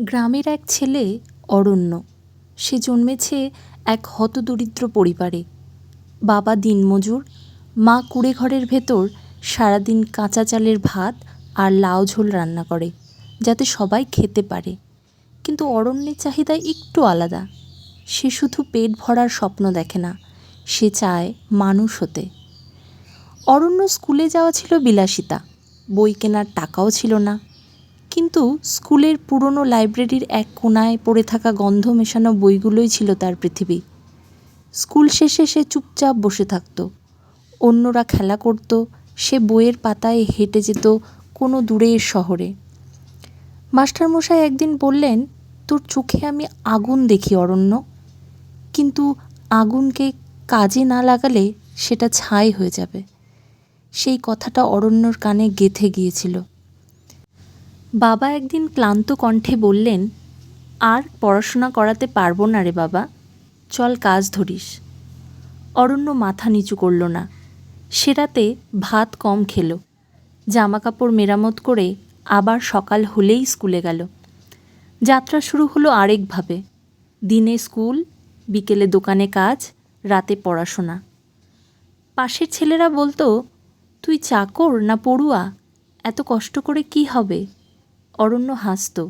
গ্রামের এক ছেলে অরণ্য। সে জন্মেছে এক হতদরিদ্র পরিবারে। বাবা দিনমজুর, মা কুঁড়ে ঘরের ভেতর সারাদিন কাঁচা চালের ভাত আর লাউ ঝোল রান্না করে, যাতে সবাই খেতে পারে। কিন্তু অরণ্যের চাহিদা একটু আলাদা। সে শুধু পেট ভরার স্বপ্ন দেখে না, সে চায় মানুষ হতে। অরণ্য স্কুলে যাওয়া ছিল বিলাসিতা। বই কেনার টাকাও ছিল না। কিন্তু স্কুলের পুরনো লাইব্রেরির এক কোণায় পড়ে থাকা গন্ধ মেশানো বইগুলোই ছিল তার পৃথিবী। স্কুল শেষে সে চুপচাপ বসে থাকত। অন্যরা খেলা করত, সে বইয়ের পাতায় হেঁটে যেত কোনো দূরের শহরে। মাস্টারমশাই একদিন বললেন, তোর চোখে আমি আগুন দেখি, অরণ্য। কিন্তু আগুনকে কাজে না লাগালে সেটা ছাই হয়ে যাবে। সেই কথাটা অরণ্যর কানে গেঁথে গিয়েছিল। বাবা একদিন ক্লান্ত কণ্ঠে বললেন, আর পড়াশোনা করাতে পারব না রে বাবা, চল কাজ ধরিস। অরণ্য মাথা নিচু করল না। সে রাতে ভাত কম খেলো। জামা কাপড় মেরামত করে আবার সকাল হলেই স্কুলে গেল। যাত্রা শুরু হলো আরেকভাবে। দিনে স্কুল, বিকেলে দোকানে কাজ, রাতে পড়াশোনা। পাশের ছেলেরা বলতো, তুই চাকর না পড়ুয়া? এত কষ্ট করে কি হবে? অরণ্য হাসত।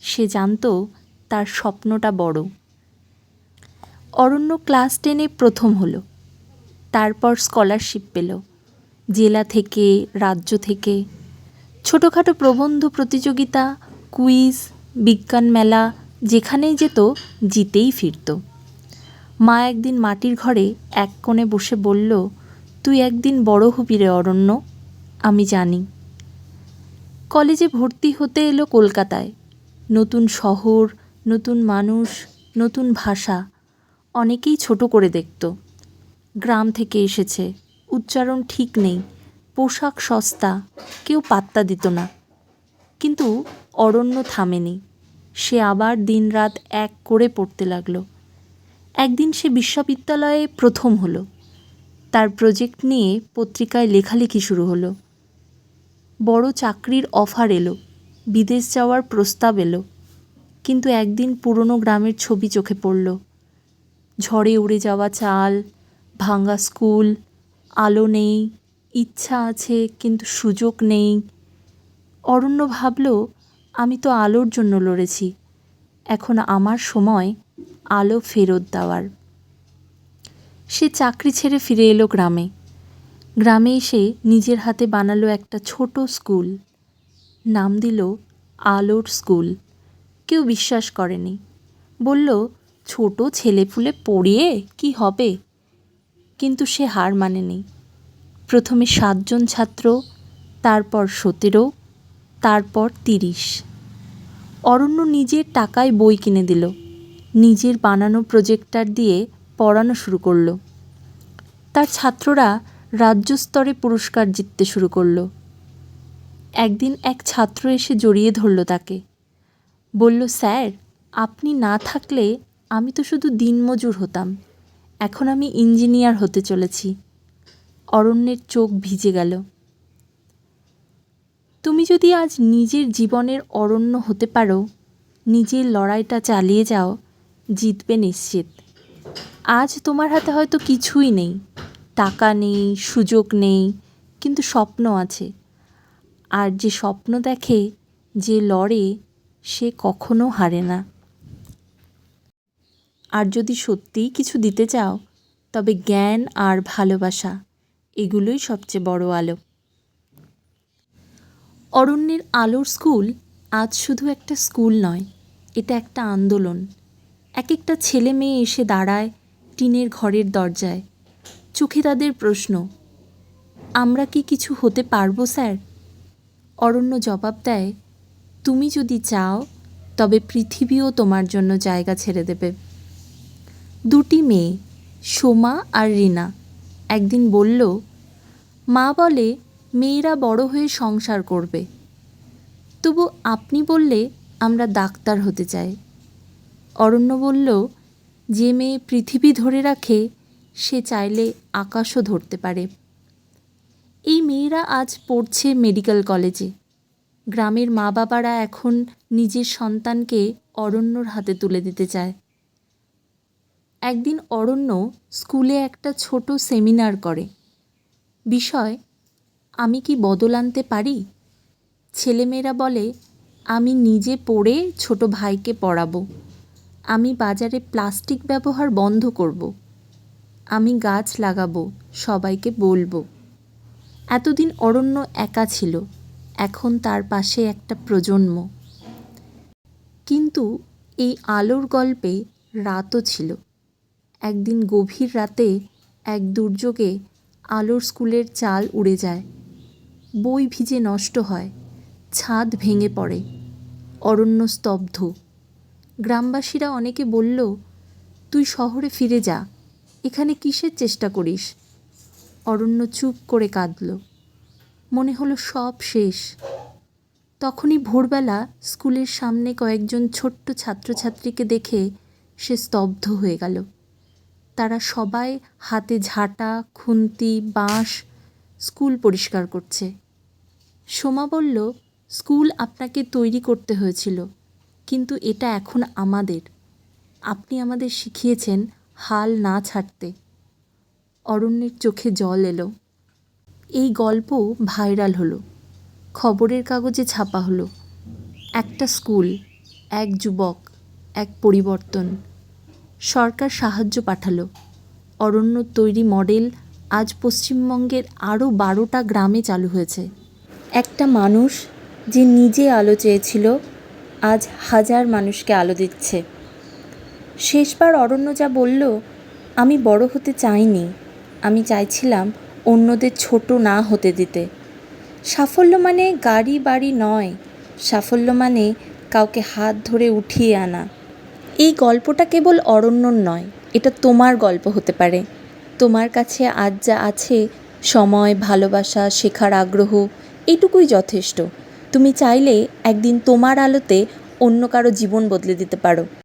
সে জানত তার স্বপ্নটা বড়। অরণ্য ক্লাস টেনে প্রথম হলো। তারপর স্কলারশিপ পেল। জেলা থেকে, রাজ্য থেকে। ছোটোখাটো প্রবন্ধ প্রতিযোগিতা, কুইজ, বিজ্ঞান মেলা, যেখানেই যেত জিতেই ফিরত। মা একদিন মাটির ঘরে এক কোণে বসে বলল, তুই একদিন বড় হবি রে অরণ্য, আমি জানি। কলেজে ভর্তি হতে এলো কলকাতায়। নতুন শহর, নতুন মানুষ, নতুন ভাষা, অনেকেই ছোট করে দেখত। গ্রাম থেকে এসেছে, উচ্চারণ ঠিক নেই, পোশাক সস্তা, কেউ পাত্তা দিত না। কিন্তু অরণ্য থামেনি, সে আবার দিনরাত এক করে পড়তে লাগল। একদিন সে বিশ্ববিদ্যালয়ে প্রথম হলো। তার প্রজেক্ট নিয়ে পত্রিকায় লেখালেখি শুরু হলো। বড় চাকরির অফার এলো, বিদেশ যাওয়ার প্রস্তাব এলো, কিন্তু একদিন পুরনো গ্রামের ছবি চোখে পড়ল। ঝড়ে উড়ে যাওয়া চাল, ভাঙ্গা স্কুল, আলো নেই, ইচ্ছা আছে কিন্তু সুযোগ নেই। অরণ্য ভাবল, আমি তো আলোর জন্য লড়েছি, এখন আমার সময় আলো ফেরত দেওয়ার। সে চাকরি ছেড়ে ফিরে এলো গ্রামে। গ্রামে এসে নিজের হাতে বানালো একটা ছোট স্কুল। নাম দিল আলোর স্কুল। কেউ বিশ্বাস করেনি। বলল, ছোট ছেলেপুলে পড়িয়ে কি হবে? কিন্তু সে হার মানেনি। প্রথমে সাতজন ছাত্র, তারপর সতেরো, তারপর তিরিশ। অরণ্য নিজের টাকায় বই কিনে দিল। নিজের বানানো প্রজেক্টার দিয়ে পড়ানো শুরু করল। তার ছাত্ররা রাজ্য স্তরে পুরস্কার জিততে শুরু করল। একদিন এক ছাত্র এসে জড়িয়ে ধরল তাকে। বলল, স্যার, আপনি না থাকলে আমি তো শুধু দিনমজুর হতাম। এখন আমি ইঞ্জিনিয়ার হতে চলেছি। অরণ্যের চোখ ভিজে গেল। তুমি যদি আজ নিজের জীবনের অরণ্য হতে পারো, নিজের লড়াইটা চালিয়ে যাও, জিতবে নিশ্চিত। আজ তোমার হাতে হয়তো কিছুই নেই। টাকা নেই, সুযোগ নেই, কিন্তু স্বপ্ন আছে। আর যে স্বপ্ন দেখে যে লড়ে, সে কখনো হারে না। আর যদি সত্যিই কিছু দিতে চাও, তবে জ্ঞান আর ভালোবাসা, এগুলোই সবচেয়ে বড় আলো। অরণ্যের আলোর স্কুল আজ শুধু একটা স্কুল নয়, এটা একটা আন্দোলন। এক একটা ছেলে মেয়ে এসে দাঁড়ায় টিনের ঘরের দরজায়। চোখে তাদের প্রশ্ন, আমরা কি কিছু হতে পারব, স্যার? অরণ্য জবাব দেয়, তুমি যদি চাও, তবে পৃথিবীও তোমার জন্য জায়গা ছেড়ে দেবে। দুটি মেয়ে, সোমা আর রিনা, একদিন বলল, মা বলে, মেয়েরা বড় হয়ে সংসার করবে। তবু আপনি বললে, আমরা ডাক্তার হতে চাই। অরণ্য বলল, যে মেয়ে পৃথিবী ধরে রাখে সে চাইলে আকাশও ধরতে পারে। এই মেয়েরা আজ পড়ছে মেডিকেল কলেজে। গ্রামের মা বাবারা এখন নিজের সন্তানকে অরণ্যর হাতে তুলে দিতে চায়। একদিন অরণ্য স্কুলে একটা ছোট সেমিনার করে। বিষয়, আমি কি বদল আনতে পারি? ছেলেমেয়েরা বলে, আমি নিজে পড়ে ছোট ভাইকে পড়াবো। আমি বাজারে প্লাস্টিক ব্যবহার বন্ধ করব। আমি গাছ লাগাবো, সবাইকে বলব। এতদিন অরণ্য একা ছিল, এখন তার পাশে একটা প্রজন্ম। কিন্তু এই আলোর গল্পে রাতও ছিল। একদিন গভীর রাতে এক দুর্যোগে আলোর স্কুলের চাল উড়ে যায়। বই ভিজে নষ্ট হয়, ছাদ ভেঙে পড়ে, অরণ্য স্তব্ধ। গ্রামবাসীরা অনেকে বলল, তুই শহরে ফিরে যা। এখানে কিসের চেষ্টা করিস? অরণ্য চুপ করে কাঁদল। মনে হলো সব শেষ। তখনই ভোরবেলা স্কুলের সামনে কয়েকজন ছোট্ট ছাত্রছাত্রীকে দেখে সে স্তব্ধ হয়ে গেল। তারা সবাই হাতে ঝাঁটা, খুন্তি, বাঁশ স্কুল পরিষ্কার করছে। সোমা বলল, স্কুল আপনাকে তৈরি করতে হয়েছিল, কিন্তু এটা এখন আমাদের। আপনি আমাদের শিখিয়েছেন হাল না ছাড়তে। অরণ্যের চোখে জল এলো। এই গল্প ভাইরাল হলো। খবরের কাগজে ছাপা হলো। একটা স্কুল, এক যুবক, এক পরিবর্তন। সরকার সাহায্য পাঠালো। অরণ্য তৈরি মডেল আজ পশ্চিমবঙ্গের আরও বারোটা গ্রামে চালু হয়েছে। একটা মানুষ যে নিজে আলো চেয়েছিল, আজ হাজার মানুষকে আলো দিচ্ছে। শেষবার অরণ্য যা বলল, আমি বড় হতে চাইনি। আমি চাইছিলাম অন্যদের ছোট না হতে দিতে। সাফল্য মানে গাড়ি বাড়ি নয়। সাফল্য মানে কাউকে হাত ধরে উঠিয়ে আনা। এই গল্পটা কেবল অরণ্যর নয়, এটা তোমার গল্প হতে পারে। তোমার কাছে আজ যা আছে, সময়, ভালোবাসা, শেখার আগ্রহ, এইটুকুই যথেষ্ট। তুমি চাইলে একদিন তোমার আলোতে অন্য কারও জীবন বদলে দিতে পারো।